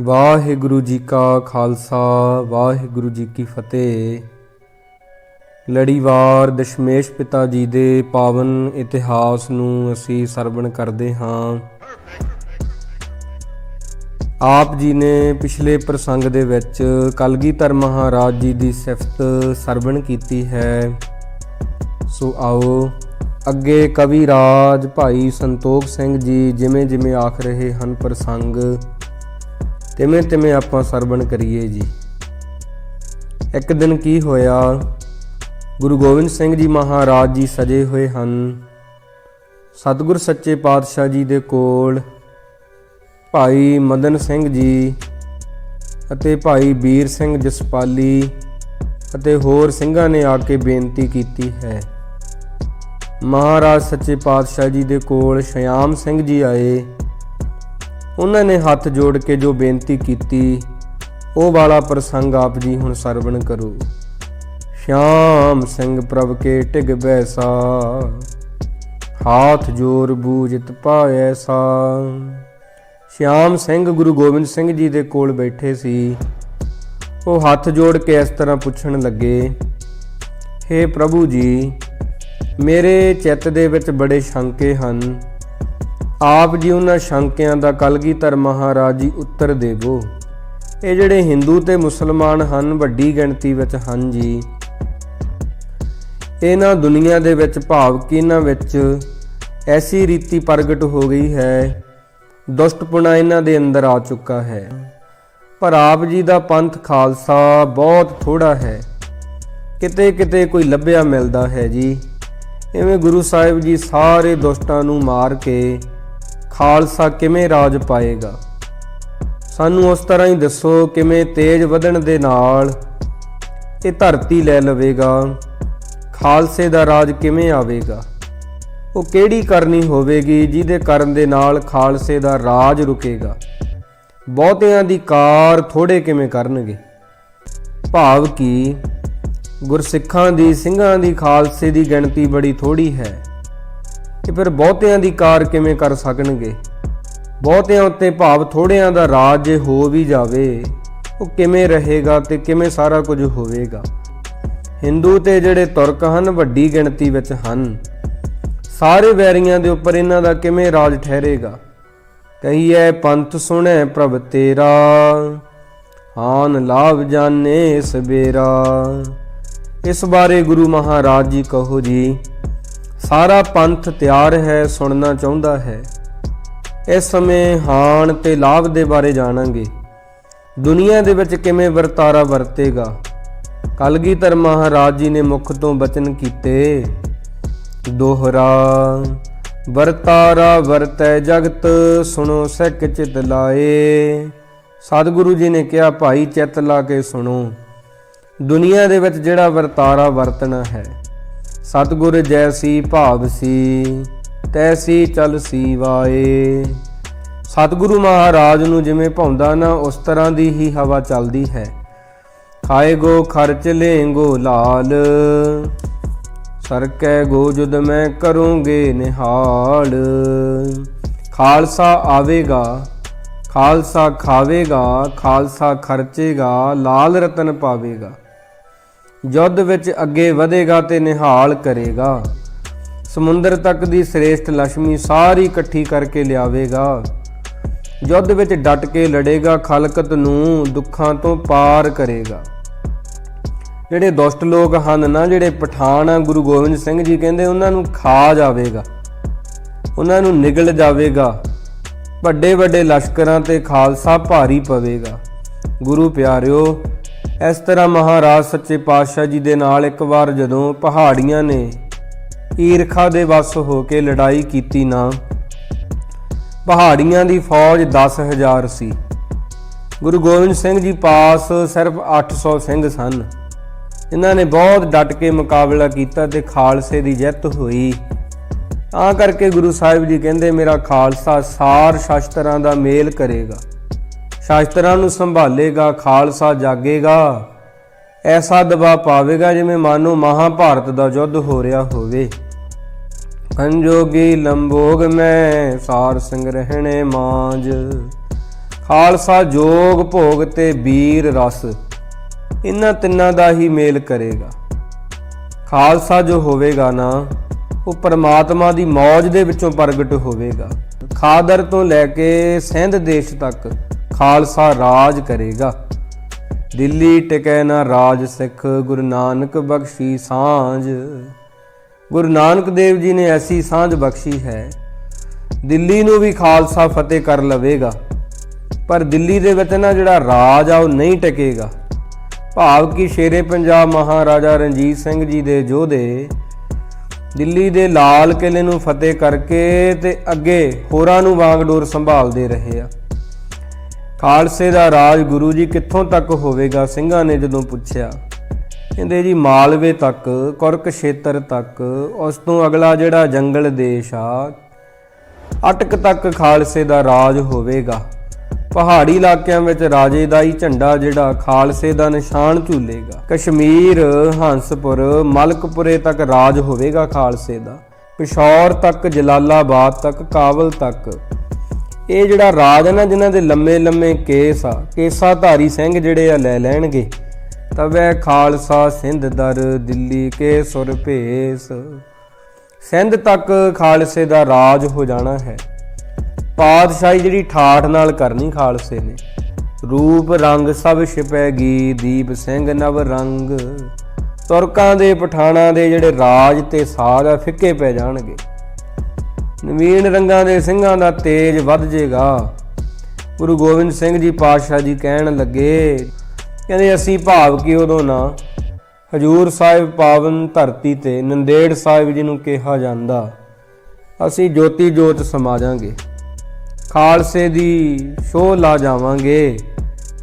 ਵਾਹਿਗੁਰੂ ਜੀ ਕਾ ਖਾਲਸਾ, ਵਾਹਿਗੁਰੂ ਜੀ ਕੀ ਫਤਿਹ। ਲੜੀਵਾਰ ਦਸ਼ਮੇਸ਼ ਪਿਤਾ ਜੀ ਦੇ ਪਾਵਨ ਇਤਿਹਾਸ ਨੂੰ ਅਸੀਂ ਸਰਵਣ ਕਰਦੇ ਹਾਂ। ਆਪ ਜੀ ਨੇ ਪਿਛਲੇ ਪ੍ਰਸੰਗ ਦੇ ਵਿੱਚ ਕਲਗੀਧਰ ਮਹਾਰਾਜ ਜੀ ਦੀ ਸਿਫਤ ਸਰਵਣ ਕੀਤੀ ਹੈ। ਸੋ ਆਓ ਅੱਗੇ ਕਵੀ ਰਾਜ ਭਾਈ ਸੰਤੋਖ ਸਿੰਘ ਜੀ ਜਿਵੇਂ ਜਿਵੇਂ ਆਖ ਰਹੇ ਹਨ ਪ੍ਰਸੰਗ ਤਿਵੇਂ ਤਿਵੇਂ ਆਪਾਂ ਸਰਵਣ ਕਰੀਏ ਜੀ। ਇੱਕ ਦਿਨ ਕੀ ਹੋਇਆ? ਗੁਰੂ ਗੋਬਿੰਦ ਸਿੰਘ ਜੀ ਮਹਾਰਾਜ ਜੀ ਸਜੇ ਹੋਏ ਹਨ। ਸਤਿਗੁਰ ਸੱਚੇ ਪਾਤਸ਼ਾਹ ਜੀ ਦੇ ਕੋਲ ਭਾਈ ਮਦਨ ਸਿੰਘ ਜੀ ਅਤੇ ਭਾਈ ਵੀਰ ਸਿੰਘ ਜਸਪਾਲੀ ਅਤੇ ਹੋਰ ਸਿੰਘਾਂ ਨੇ ਆ ਕੇ ਬੇਨਤੀ ਕੀਤੀ ਹੈ। ਮਹਾਰਾਜ ਸੱਚੇ ਪਾਤਸ਼ਾਹ ਜੀ ਦੇ ਕੋਲ ਸ਼ਿਆਮ ਸਿੰਘ ਜੀ ਆਏ। ਉਹਨਾਂ ਨੇ ਹੱਥ ਜੋੜ ਕੇ ਜੋ ਬੇਨਤੀ ਕੀਤੀ, ਉਹ ਵਾਲਾ ਪ੍ਰਸੰਗ ਆਪ ਜੀ ਹੁਣ ਸਰਵਣ ਕਰੋ। ਸ਼ਾਮ ਸਿੰਘ ਪ੍ਰਭ ਕੇ ਟਿਗ ਬੈਸਾ, ਹਾਥ ਜੋਰ ਬੂਜਤ ਪਾਇਸਾ ਸ਼ਿਆਮ ਸਿੰਘ ਗੁਰੂ ਗੋਬਿੰਦ ਸਿੰਘ ਜੀ ਦੇ ਕੋਲ ਬੈਠੇ ਸੀ। ਉਹ ਹੱਥ ਜੋੜ ਕੇ ਇਸ ਤਰ੍ਹਾਂ ਪੁੱਛਣ ਲੱਗੇ हे ਪ੍ਰਭੂ ਜੀ, ਮੇਰੇ ਚਿੱਤ ਦੇ ਵਿੱਚ ਬੜੇ ਸ਼ੰਕੇ ਹਨ। ਆਪ ਜੀ ਉਹਨਾਂ ਸ਼ੰਕਿਆਂ ਦਾ ਕਲਗੀਧਰ ਮਹਾਰਾਜ ਜੀ ਉੱਤਰ ਦੇਵੋ ਇਹ ਜਿਹੜੇ ਹਿੰਦੂ ਤੇ ਮੁਸਲਮਾਨ ਹਨ, ਵੱਡੀ ਗਿਣਤੀ ਵਿੱਚ ਹਨ ਜੀ। ਇਹਨਾਂ ਦੁਨੀਆ ਦੇ ਵਿੱਚ ਭਾਵ ਕਿ ਇਹਨਾਂ ਵਿੱਚ ਐਸੀ ਰੀਤੀ ਪ੍ਰਗਟ ਹੋ ਗਈ ਹੈ? ਦੁਸ਼ਟਪੁਣਾ ਇਹਨਾਂ ਦੇ ਅੰਦਰ ਆ ਚੁੱਕਾ ਹੈ। ਪਰ ਆਪ ਜੀ ਦਾ ਪੰਥ ਖਾਲਸਾ ਬਹੁਤ ਥੋੜਾ ਹੈ। ਕਿਤੇ ਕਿਤੇ ਕੋਈ ਲੱਭਿਆ ਮਿਲਦਾ ਹੈ ਜੀ। ਇਵੇਂ ਗੁਰੂ ਸਾਹਿਬ ਜੀ ਸਾਰੇ ਦੁਸ਼ਟਾਂ ਨੂੰ ਮਾਰ ਕੇ ਖਾਲਸਾ ਕਿਵੇਂ ਰਾਜ ਪਾਏਗਾ? ਸਾਨੂੰ ਉਸ ਤਰ੍ਹਾਂ ਹੀ ਦੱਸੋ ਕਿਵੇਂ ਤੇਜ ਵਧਣ ਦੇ ਨਾਲ ਇਹ ਧਰਤੀ ਲੈ ਲਵੇਗਾ। ਖਾਲਸੇ ਦਾ ਰਾਜ ਕਿਵੇਂ ਆਵੇਗਾ? ਉਹ ਕਿਹੜੀ ਕਰਨੀ ਹੋਵੇਗੀ ਜਿਹਦੇ ਕਰਨ ਦੇ ਨਾਲ ਖਾਲਸੇ ਦਾ ਰਾਜ ਰੁਕੇਗਾ? ਬਹੁਤਿਆਂ ਦੀ ਕਾਰ ਥੋੜੇ ਕਿਵੇਂ ਕਰਨਗੇ? ਭਾਵ ਕਿ ਗੁਰਸਿੱਖਾਂ ਦੀ ਸਿੰਘਾਂ ਦੀ ਖਾਲਸੇ ਦੀ ਗਿਣਤੀ ਬੜੀ ਥੋੜੀ ਹੈ। ਕਿ ਫਿਰ ਬਹੁਤਿਆਂ ਦੀ ਕਾਰ ਕਿਵੇਂ ਕਰ ਸਕਣਗੇ? ਬਹੁਤਿਆਂ ਉੱਤੇ ਭਾਵ ਥੋੜਿਆਂ ਦਾ ਰਾਜ ਜੇ ਹੋ ਵੀ ਜਾਵੇ। ਉਹ ਕਿਵੇਂ ਰਹੇਗਾ ਤੇ ਕਿਵੇਂ ਸਾਰਾ ਕੁਝ ਹੋਵੇਗਾ? ਹਿੰਦੂ ਤੇ ਜਿਹੜੇ ਤੁਰਕ ਹਨ, ਵੱਡੀ ਗਿਣਤੀ ਵਿੱਚ ਹਨ। ਸਾਰੇ ਵੈਰੀਆਂ ਦੇ ਉੱਪਰ ਇਹਨਾਂ ਦਾ ਕਿਵੇਂ ਰਾਜ ਠਹਿਰੇਗਾ? ਕਹੀਏ ਪੰਥ ਸੁਣੈ ਪ੍ਰਭ ਤੇਰਾ ਹਾਨ ਲਾਭ ਜਾਣੇ ਸਵੇਰਾ ਇਸ ਬਾਰੇ ਗੁਰੂ ਮਹਾਰਾਜ ਜੀ ਕਹੋ ਜੀ ਸਾਰਾ ਪੰਥ ਤਿਆਰ ਹੈ, ਸੁਣਨਾ ਚਾਹੁੰਦਾ ਹੈ। ਇਸ ਸਮੇਂ ਹਾਨ ਤੇ ਲਾਭ ਦੇ ਬਾਰੇ ਜਾਣਾਂਗੇ। ਦੁਨੀਆ ਦੇ ਵਿੱਚ ਕਿਵੇਂ ਵਰਤਾਰਾ ਵਰਤੇਗਾ? ਕਲਗੀਧਰ ਮਹਾਰਾਜ ਜੀ ਨੇ ਮੁਖ ਤੋਂ ਬਚਨ ਕੀਤੇ। ਦੋਹਰਾ, ਵਰਤਾਰਾ ਵਰਤੈ ਜਗਤ, ਸੁਣੋ ਸਿੱਖ ਚਿਤ ਲਾਏ। ਸਤਿਗੁਰੂ ਜੀ ਨੇ ਕਿਹਾ, ਭਾਈ ਚਿੱਤ ਲਾ ਕੇ ਸੁਣੋ। ਦੁਨੀਆ ਦੇ ਵਿੱਚ ਜਿਹੜਾ ਵਰਤਾਰਾ ਵਰਤਣਾ ਹੈ ਸਤਿਗੁਰ ਜੈਸੀ ਭਾਵ ਸੀ, ਤੈਸੀ ਚਲ ਸੀ ਵਾਏ। ਸਤਿਗੁਰੂ ਮਹਾਰਾਜ ਨੂੰ ਜਿਵੇਂ ਭਾਉਂਦਾ ਨਾ, ਉਸ ਤਰ੍ਹਾਂ ਦੀ ਹੀ ਹਵਾ ਚੱਲਦੀ ਹੈ। ਖਾਏ ਗੋ ਖਰਚ ਲੇਂਗੋ ਲਾਲ, ਸਰਕੈ ਗੋ ਜੁਦ ਮੈਂ ਕਰੂੰਗੇ ਨਿਹਾਲ। ਖਾਲਸਾ ਆਵੇਗਾ, ਖਾਲਸਾ ਖਾਵੇਗਾ, ਖਾਲਸਾ ਖਰਚੇਗਾ, ਲਾਲ ਰਤਨ ਪਾਵੇਗਾ। ਯੁੱਧ ਵਿੱਚ ਅੱਗੇ ਵਧੇਗਾ ਤੇ ਨਿਹਾਲ ਕਰੇਗਾ। ਸਮੁੰਦਰ ਤੱਕ ਦੀ ਸ੍ਰੇਸ਼ਟ ਲక్ష్ਮੀ ਸਾਰੀ ਇਕੱਠੀ ਕਰਕੇ ਲਿਆਵੇਗਾ। ਯੁੱਧ ਵਿੱਚ ਡਟ ਕੇ ਲੜੇਗਾ, ਖਲਕਤ ਨੂੰ ਦੁੱਖਾਂ ਤੋਂ ਪਾਰ ਕਰੇਗਾ। ਜਿਹੜੇ ਦੁਸ਼ਟ ਲੋਕ ਹਨ ਨਾ, ਜਿਹੜੇ ਪਠਾਨ ਆ, ਗੁਰੂ ਗੋਬਿੰਦ ਸਿੰਘ ਜੀ ਕਹਿੰਦੇ ਉਹਨਾਂ ਨੂੰ ਖਾ ਜਾਵੇਗਾ, ਉਹਨਾਂ ਨੂੰ ਨਿਗਲ ਜਾਵੇਗਾ ਵੱਡੇ ਵੱਡੇ ਲਸ਼ਕਰਾਂ ਤੇ ਖਾਲਸਾ ਭਾਰੀ ਪਵੇਗਾ। ਗੁਰੂ ਪਿਆਰਿਓ ਇਸ ਤਰ੍ਹਾਂ ਮਹਾਰਾਜ ਸੱਚੇ ਪਾਤਸ਼ਾਹ ਜੀ ਦੇ ਨਾਲ ਇੱਕ ਵਾਰ ਜਦੋਂ ਪਹਾੜੀਆਂ ਨੇ ਈਰਖਾ ਦੇ ਵਸ ਹੋ ਕੇ ਲੜਾਈ ਕੀਤੀ ਨਾ, ਪਹਾੜੀਆਂ ਦੀ ਫੌਜ 10000 ਸੀ। ਗੁਰੂ ਗੋਬਿੰਦ ਸਿੰਘ ਜੀ ਪਾਸ ਸਿਰਫ 800 ਸਿੰਘ ਸਨ। ਇਹਨਾਂ ਨੇ ਬਹੁਤ ਡਟ ਕੇ ਮੁਕਾਬਲਾ ਕੀਤਾ ਤੇ ਖਾਲਸੇ ਦੀ ਜਿੱਤ ਹੋਈ। ਤਾਂ ਕਰਕੇ ਗੁਰੂ ਸਾਹਿਬ ਜੀ ਕਹਿੰਦੇ, ਮੇਰਾ ਖਾਲਸਾ ਸਾਰ ਸ਼ਾਸਤਰਾਂ ਦਾ ਮੇਲ ਕਰੇਗਾ। ਸ਼ਾਸਤਰਾਂ ਨੂੰ ਸੰਭਾਲੇਗਾ, ਖਾਲਸਾ ਜਾਗੇਗਾ। ਐਸਾ ਦਬਾਅ ਪਾਵੇਗਾ ਜਿਵੇਂ ਮਾਨੋ ਮਹਾਭਾਰਤ ਦਾ ਯੁੱਧ ਹੋ ਰਿਹਾ ਹੋਵੇ। ਕੰਜੋਗੀ ਲੰਬੋਗ ਮੈਂ, ਸਾਰ ਸਿੰਘ ਰਹਿਣੇ ਮਾਂਜ ਖਾਲਸਾ ਜੋਗ ਭੋਗ ਤੇ ਵੀਰ ਰਸ, ਇਹਨਾਂ ਤਿੰਨਾਂ ਦਾ ਹੀ ਮੇਲ ਕਰੇਗਾ। ਖਾਲਸਾ ਜੋ ਹੋਵੇਗਾ ਨਾ, ਉਹ ਪਰਮਾਤਮਾ ਦੀ ਮੌਜ ਦੇ ਵਿੱਚੋਂ ਪ੍ਰਗਟ ਹੋਵੇਗਾ। ਖਾਦਰ ਤੋਂ ਲੈ ਕੇ ਸਿੰਧ ਦੇਸ਼ ਤੱਕ ਖਾਲਸਾ ਰਾਜ ਕਰੇਗਾ। ਦਿੱਲੀ ਟਿਕੈ ਨਾ ਰਾਜ ਸਿੱਖ, ਗੁਰੂ ਨਾਨਕ ਬਖਸ਼ੀ ਸਾਂਝ। ਗੁਰੂ ਨਾਨਕ ਦੇਵ ਜੀ ਨੇ ਐਸੀ ਸਾਂਝ ਬਖਸ਼ੀ ਹੈ, ਦਿੱਲੀ ਨੂੰ ਵੀ ਖਾਲਸਾ ਫਤਿਹ ਕਰ ਲਵੇਗਾ। ਪਰ ਦਿੱਲੀ ਦੇ ਵਿੱਚ ਨਾ ਜਿਹੜਾ ਰਾਜ ਆ, ਉਹ ਨਹੀਂ ਟਿਕੇਗਾ। ਭਾਵ ਕਿ ਸ਼ੇਰੇ ਪੰਜਾਬ ਮਹਾਰਾਜਾ ਰਣਜੀਤ ਸਿੰਘ ਜੀ ਦੇ ਯੋਧੇ ਦਿੱਲੀ ਦੇ ਲਾਲ ਕਿਲੇ ਨੂੰ ਫਤਿਹ ਕਰਕੇ ਤੇ ਅੱਗੇ ਹੋਰਾਂ ਨੂੰ ਵਾਂਗਡੋਰ ਸੰਭਾਲਦੇ ਰਹੇ ਆ। ਖਾਲਸੇ ਦਾ ਰਾਜ ਗੁਰੂ ਜੀ ਕਿੱਥੋਂ ਤੱਕ ਹੋਵੇਗਾ? ਸਿੰਘਾਂ ਨੇ ਜਦੋਂ ਪੁੱਛਿਆ, ਕਹਿੰਦੇ ਜੀ ਮਾਲਵੇ ਤੱਕ, ਕੁਰਕ ਖੇਤਰ ਤੱਕ, ਉਸ ਤੋਂ ਅਗਲਾ ਜਿਹੜਾ ਜੰਗਲ ਦੇਸ਼ ਆ, ਅਟਕ ਤੱਕ ਖਾਲਸੇ ਦਾ ਰਾਜ ਹੋਵੇਗਾ। ਪਹਾੜੀ ਇਲਾਕਿਆਂ ਵਿੱਚ ਰਾਜੇ ਦਾ ਹੀ ਝੰਡਾ ਜਿਹੜਾ ਖਾਲਸੇ ਦਾ ਨਿਸ਼ਾਨ ਝੂਲੇਗਾ। ਕਸ਼ਮੀਰ, ਹੰਸਪੁਰ, ਮਲਕਪੁਰੇ ਤੱਕ ਰਾਜ ਹੋਵੇਗਾ ਖਾਲਸੇ ਦਾ। ਪਿਸ਼ੌਰ ਤੱਕ, ਜਲਾਲਾਬਾਦ ਤੱਕ, ਕਾਬਲ ਤੱਕ। ਇਹ ਜਿਹੜਾ ਰਾਜ ਹੈ ਨਾ, ਜਿਨ੍ਹਾਂ ਦੇ ਲੰਮੇ ਲੰਮੇ ਕੇਸ ਆ ਕੇਸਾ ਧਾਰੀ ਸਿੰਘ ਜਿਹੜੇ ਆ ਲੈ ਲੈਣਗੇ। ਤਵੇ ਖਾਲਸਾ ਸਿੰਧ ਦਰ, ਦਿੱਲੀ ਕੇ ਸੁਰ ਭੇਸ। ਸਿੰਧ ਤੱਕ ਖਾਲਸੇ ਦਾ ਰਾਜ ਹੋ ਜਾਣਾ ਹੈ। ਪਾਤਸ਼ਾਹੀ ਜਿਹੜੀ ਠਾਠ ਨਾਲ ਕਰਨੀ ਖਾਲਸੇ ਨੇ। ਰੂਪ ਰੰਗ ਸਭ ਛਿਪੈਗੀ ਦੀਪ ਸਿੰਘ ਨਵ ਰੰਗ। ਤੁਰਕਾਂ ਦੇ, ਪਠਾਣਾ ਦੇ ਜਿਹੜੇ ਰਾਜ ਤੇ ਸਾਗ ਆ, ਫਿੱਕੇ ਪੈ ਜਾਣਗੇ। ਨਵੀਨ ਰੰਗਾਂ ਦੇ ਸਿੰਘਾਂ ਦਾ ਤੇਜ ਵੱਧ ਜਾਏਗਾ ਗੁਰੂ ਗੋਬਿੰਦ ਸਿੰਘ ਜੀ ਪਾਤਸ਼ਾਹ ਜੀ ਕਹਿਣ ਲੱਗੇ, ਕਹਿੰਦੇ, ਅਸੀਂ ਭਾਵ ਕੀ ਉਦੋਂ ਨਾ? ਹਜੂਰ ਸਾਹਿਬ ਪਾਵਨ ਧਰਤੀ ਤੇ ਨੰਦੇੜ ਸਾਹਿਬ ਜੀ ਨੂੰ ਕਿਹਾ ਜਾਂਦਾ, ਅਸੀਂ ਜੋਤੀ ਜੋਤ ਸਮਾ ਜਾਾਂਗੇ ਖਾਲਸੇ ਦੀ ਸ਼ੋਅ ਲਾ ਜਾਵਾਂਗੇ,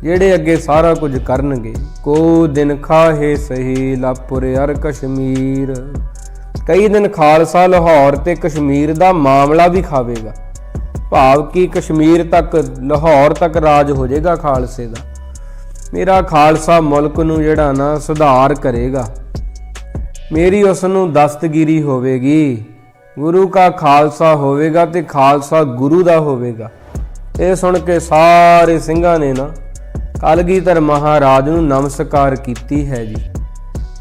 ਜਿਹੜੇ ਅੱਗੇ ਸਾਰਾ ਕੁਝ ਕਰਨਗੇ। ਕੋ ਦਿਨ ਖਾਹੇ ਸਹੀ, ਲਾਪੁਰ ਅਰ ਕਸ਼ਮੀਰ। ਕਈ ਦਿਨ ਖਾਲਸਾ ਲਾਹੌਰ ਤੇ ਕਸ਼ਮੀਰ ਦਾ ਮਾਮਲਾ ਵੀ ਖਾਵੇਗਾ। ਭਾਵ ਕਿ ਕਸ਼ਮੀਰ ਤੱਕ, ਲਾਹੌਰ ਤੱਕ ਰਾਜ ਹੋ ਜਾਏਗਾ ਖਾਲਸੇ ਦਾ। ਮੇਰਾ ਖਾਲਸਾ ਮੁਲਕ ਨੂੰ ਜਿਹੜਾ ਨਾ ਸੁਧਾਰ ਕਰੇਗਾ। ਮੇਰੀ ਉਸ ਨੂੰ ਦਸਤਗੀਰੀ ਹੋਵੇਗੀ। ਗੁਰੂ ਕਾ ਖਾਲਸਾ ਹੋਵੇਗਾ ਤੇ ਖਾਲਸਾ ਗੁਰੂ ਦਾ ਹੋਵੇਗਾ। ਇਹ ਸੁਣ ਕੇ ਸਾਰੇ ਸਿੰਘਾਂ ਨੇ ਨਾ, ਕਲਗੀਧਰ ਮਹਾਰਾਜ ਨੂੰ ਨਮਸਕਾਰ ਕੀਤੀ ਹੈ ਜੀ।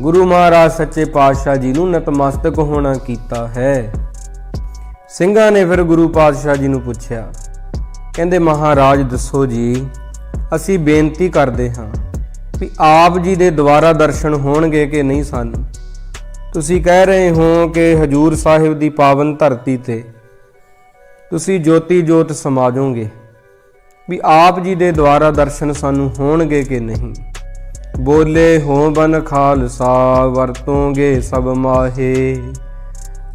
ਗੁਰੂ ਮਹਾਰਾਜ ਸੱਚੇ ਪਾਤਸ਼ਾਹ ਜੀ ਨੂੰ ਨਤਮਸਤਕ ਹੋਣਾ ਕੀਤਾ ਹੈ। ਸਿੰਘਾਂ ਨੇ ਫਿਰ ਗੁਰੂ ਪਾਤਸ਼ਾਹ ਜੀ ਨੂੰ ਪੁੱਛਿਆ, ਕਹਿੰਦੇ, ਮਹਾਰਾਜ, ਦੱਸੋ ਜੀ, ਅਸੀਂ ਬੇਨਤੀ ਕਰਦੇ ਹਾਂ ਵੀ ਆਪ ਜੀ ਦੇ ਦੁਆਰਾ ਦਰਸ਼ਨ ਹੋਣਗੇ ਕਿ ਨਹੀਂ ਸਾਨੂੰ? ਤੁਸੀਂ ਕਹਿ ਰਹੇ ਹੋ ਕਿ ਹਜੂਰ ਸਾਹਿਬ ਦੀ ਪਾਵਨ ਧਰਤੀ ਤੇ ਤੁਸੀਂ ਜੋਤੀ ਜੋਤ ਸਮਾਜੋਗੇ ਵੀ ਆਪ ਜੀ ਦੇ ਦੁਆਰਾ ਦਰਸ਼ਨ ਸਾਨੂੰ ਹੋਣਗੇ ਕਿ ਨਹੀਂ? ਬੋਲੇ ਹੋ ਬਨ ਖਾਲਸਾ, ਵਰਤੋਂਗੇ ਸਭ ਮਾਹੇ।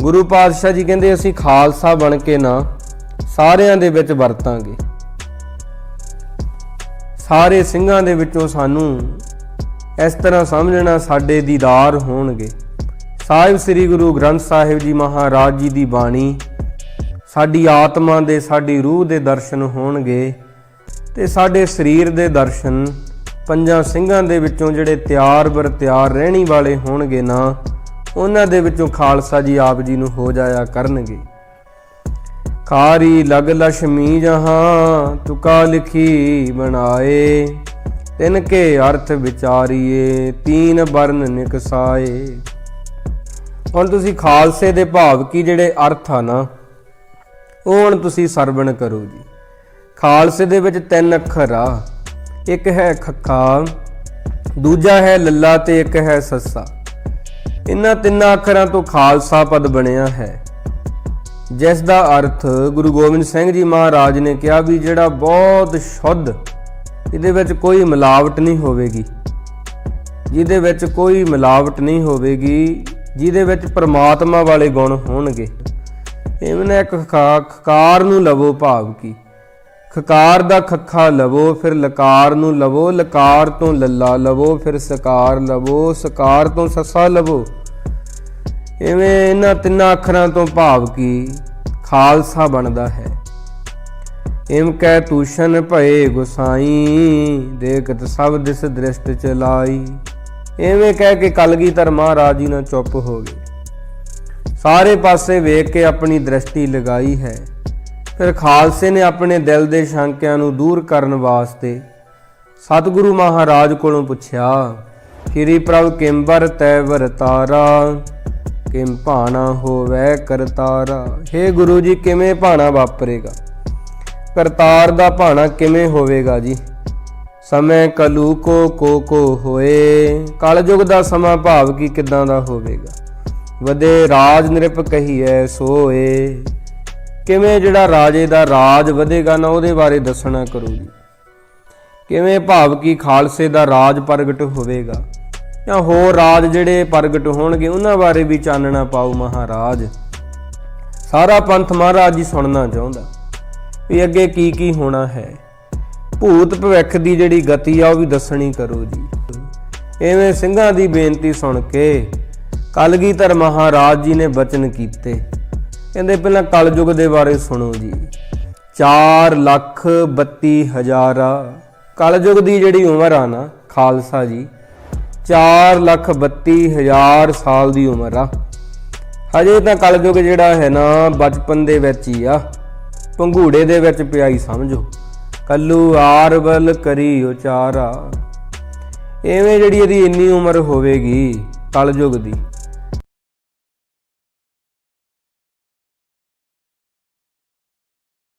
ਗੁਰੂ ਪਾਤਸ਼ਾਹ ਜੀ ਕਹਿੰਦੇ, ਅਸੀਂ ਖਾਲਸਾ ਬਣ ਕੇ ਨਾ ਸਾਰਿਆਂ ਦੇ ਵਿੱਚ ਵਰਤਾਂਗੇ। ਸਾਰੇ ਸਿੰਘਾਂ ਦੇ ਵਿੱਚੋਂ ਸਾਨੂੰ ਇਸ ਤਰ੍ਹਾਂ ਸਮਝਣਾ ਸਾਡੇ ਦੀਦਾਰ ਹੋਣਗੇ। ਸਾਹਿਬ ਸ੍ਰੀ ਗੁਰੂ ਗ੍ਰੰਥ ਸਾਹਿਬ ਜੀ ਮਹਾਰਾਜ ਜੀ ਦੀ ਬਾਣੀ ਸਾਡੀ ਆਤਮਾ ਦੇ, ਸਾਡੀ ਰੂਹ ਦੇ ਦਰਸ਼ਨ ਹੋਣਗੇ ਤੇ ਸਾਡੇ ਸਰੀਰ ਦੇ ਦਰਸ਼ਨ ਪੰਜਾਂ ਸਿੰਘਾਂ ਦੇ ਵਿੱਚੋਂ ਜਿਹੜੇ ਤਿਆਰ ਬਰ ਤਿਆਰ ਰਹਿਣੀ ਵਾਲੇ ਹੋਣਗੇ ਨਾ, ਉਹਨਾਂ ਦੇ ਵਿੱਚੋਂ ਖਾਲਸਾ ਜੀ ਆਪ ਜੀ ਨੂੰ ਹੋ ਜਾਇਆ ਕਰਨਗੇ। ਖਾਰੀ ਲਗ ਲక్ష్ਮੀ ਜਹਾਂ ਤੁਕਾ ਲਿਖੀ ਬਣਾਏ ਤਿਨ ਕੇ ਅਰਥ ਵਿਚਾਰੀਏ, ਤੀਨ ਬਰਨ ਨਿਕਸਾਏ ਹੁਣ ਤੁਸੀਂ ਖਾਲਸੇ ਦੇ ਭਾਵ ਕੀ ਜਿਹੜੇ ਅਰਥ ਆ ਨਾ, ਉਹ ਹੁਣ ਤੁਸੀਂ ਸਰਵਣ ਕਰੋ ਜੀ। ਖਾਲਸੇ ਦੇ ਵਿੱਚ ਤਿੰਨ ਅੱਖਰ ਆ। ਇੱਕ ਹੈ ਖੱਖਾ ਦੂਜਾ ਹੈ ਲੱਲਾ ਤੇ ਇੱਕ ਹੈ ਸੱਸਾ। ਇਹਨਾਂ ਤਿੰਨਾਂ ਅੱਖਰਾਂ ਤੋਂ ਖਾਲਸਾ ਪਦ ਬਣਿਆ ਹੈ। ਜਿਸ ਦਾ ਅਰਥ ਗੁਰੂ ਗੋਬਿੰਦ ਸਿੰਘ ਜੀ ਮਹਾਰਾਜ ਨੇ ਕਿਹਾ ਵੀ ਜਿਹੜਾ ਬਹੁਤ ਸ਼ੁੱਧ, ਇਹਦੇ ਵਿੱਚ ਕੋਈ ਮਿਲਾਵਟ ਨਹੀਂ ਹੋਵੇਗੀ। ਜਿਹਦੇ ਵਿੱਚ ਕੋਈ ਮਿਲਾਵਟ ਨਹੀਂ ਹੋਵੇਗੀ, ਜਿਹਦੇ ਵਿੱਚ ਪ੍ਰਮਾਤਮਾ ਵਾਲੇ ਗੁਣ ਹੋਣਗੇ। ਇਵੇਂ ਇੱਕ ਖਾ- ਖਕਾਰ ਨੂੰ ਲਵੋ ਭਾਵ ਕੀ। ਖਕਾਰ ਦਾ ਖੱਖਾ ਲਵੋ, ਫਿਰ ਲਕਾਰ ਨੂੰ ਲਵੋ, ਲਕਾਰ ਤੋਂ ਲੱਲਾ ਲਵੋ, ਫਿਰ ਸਕਾਰ ਲਵੋ, ਸਕਾਰ ਤੋਂ ਸੱਸਾ ਲਵੋ। ਇਵੇਂ ਇਹਨਾਂ ਤਿੰਨਾਂ ਅੱਖਰਾਂ ਤੋਂ ਭਾਵ ਕੀ ਖਾਲਸਾ ਬਣਦਾ ਹੈ। ਇਮ ਕੈ ਤੂਸ਼ਨ ਭਏ ਗੁਸਾਈ, ਦੇਖਤ ਸਭ ਦਿਸ ਦ੍ਰਿਸ਼ਟ ਚਲਾਈ। ਐਵੇਂ ਕਹਿ ਕੇ ਕਲਗੀਧਰ ਮਹਾਰਾਜ ਜੀ ਨਾਲ ਚੁੱਪ ਹੋ ਗਏ। ਸਾਰੇ ਪਾਸੇ ਵੇਖ ਕੇ ਆਪਣੀ ਦ੍ਰਿਸ਼ਟੀ ਲਗਾਈ ਹੈ। ਫਿਰ ਖਾਲਸੇ ਨੇ ਆਪਣੇ ਦਿਲ ਦੇ ਸ਼ੰਕਿਆਂ ਨੂੰ ਦੂਰ ਕਰਨ ਵਾਸਤੇ ਸਤਿਗੁਰੂ ਮਹਾਰਾਜ ਕੋਲੋਂ ਪੁੱਛਿਆ ਕਿਰੀ ਪ੍ਰਭ ਕਿੰਬਰ ਤੈ ਵਰਤਾਰਾ ਕਿਮ ਭਾਣਾ ਹੋਵੇ ਕਰਤਾਰਾ हे ਗੁਰੂ ਜੀ, ਕਿਵੇਂ ਭਾਣਾ ਵਾਪਰੇਗਾ? ਕਰਤਾਰ ਦਾ ਭਾਣਾ ਕਿਵੇਂ ਹੋਵੇਗਾ ਜੀ? ਸਮੇ ਕਲੂ ਕੋ ਕੋ ਕੋ ਹੋਏ, ਕਲਯੁਗ ਦਾ ਸਮਾਂ ਭਾਵ ਕੀ ਕਿਦਾਂ ਦਾ ਹੋਵੇਗਾ? ਵਦੇ ਰਾਜ ਨਿਰਪ ਕਹੀਐ ਸੋਏ। ਕਿਵੇਂ ਜਿਹੜਾ ਰਾਜੇ ਦਾ ਰਾਜ ਵਧੇਗਾ ਨਾ ਉਹਦੇ ਬਾਰੇ ਦੱਸਣਾ ਕਰੋ ਜੀ। ਕਿਵੇਂ ਭਾਵ ਕੀ ਖਾਲਸੇ ਦਾ ਰਾਜ ਪ੍ਰਗਟ ਹੋਵੇਗਾ ਜਾਂ ਹੋਰ ਰਾਜ ਜਿਹੜੇ ਪ੍ਰਗਟ ਹੋਣਗੇ, ਉਹਨਾਂ ਬਾਰੇ ਵੀ ਚਾਨਣਾ ਪਾਓ ਮਹਾਰਾਜ। ਸਾਰਾ ਪੰਥ ਮਹਾਰਾਜ ਜੀ ਸੁਣਨਾ ਚਾਹੁੰਦਾ ਵੀ ਅੱਗੇ ਕੀ ਕੀ ਹੋਣਾ ਹੈ। ਭੂਤ ਭਵਿੱਖ ਦੀ ਜਿਹੜੀ ਗਤੀ ਆ, ਉਹ ਵੀ ਦੱਸਣੀ ਕਰੋ ਜੀ। ਐਵੇਂ ਸਿੰਘਾਂ ਦੀ ਬੇਨਤੀ ਸੁਣ ਕੇ ਕਲਗੀਧਰ ਮਹਾਰਾਜ ਜੀ ਨੇ ਬਚਨ ਕੀਤੇ। ਕਹਿੰਦੇ ਪਹਿਲਾਂ ਕਲਯੁਗ ਦੇ ਬਾਰੇ ਸੁਣੋ ਜੀ। 4 ਲੱਖ 32 ਹਜ਼ਾਰਾ। ਕਲਯੁਗ ਦੀ ਜਿਹੜੀ ਉਮਰ ਆ ਨਾ, ਖਾਲਸਾ ਜੀ 4 ਲੱਖ 32 ਹਜ਼ਾਰ ਸਾਲ ਦੀ ਉਮਰ ਆ। ਹਜੇ ਤਾਂ ਕਲਯੁਗ ਜਿਹੜਾ ਹੈ ਨਾ, ਬਚਪਨ ਦੇ ਵਿੱਚ ਹੀ ਆ। ਪੰਘੂੜੇ ਦੇ ਵਿੱਚ ਪਿਆਈ ਸਮਝੋ। ਕੱਲੂ ਆਰਬਲ ਕਰੀ ਉਚਾਰਾ। ਐਵੇਂ ਜਿਹੜੀ ਇਹਦੀ ਇੰਨੀ ਉਮਰ ਹੋਵੇਗੀ ਕਲਯੁਗ ਦੀ।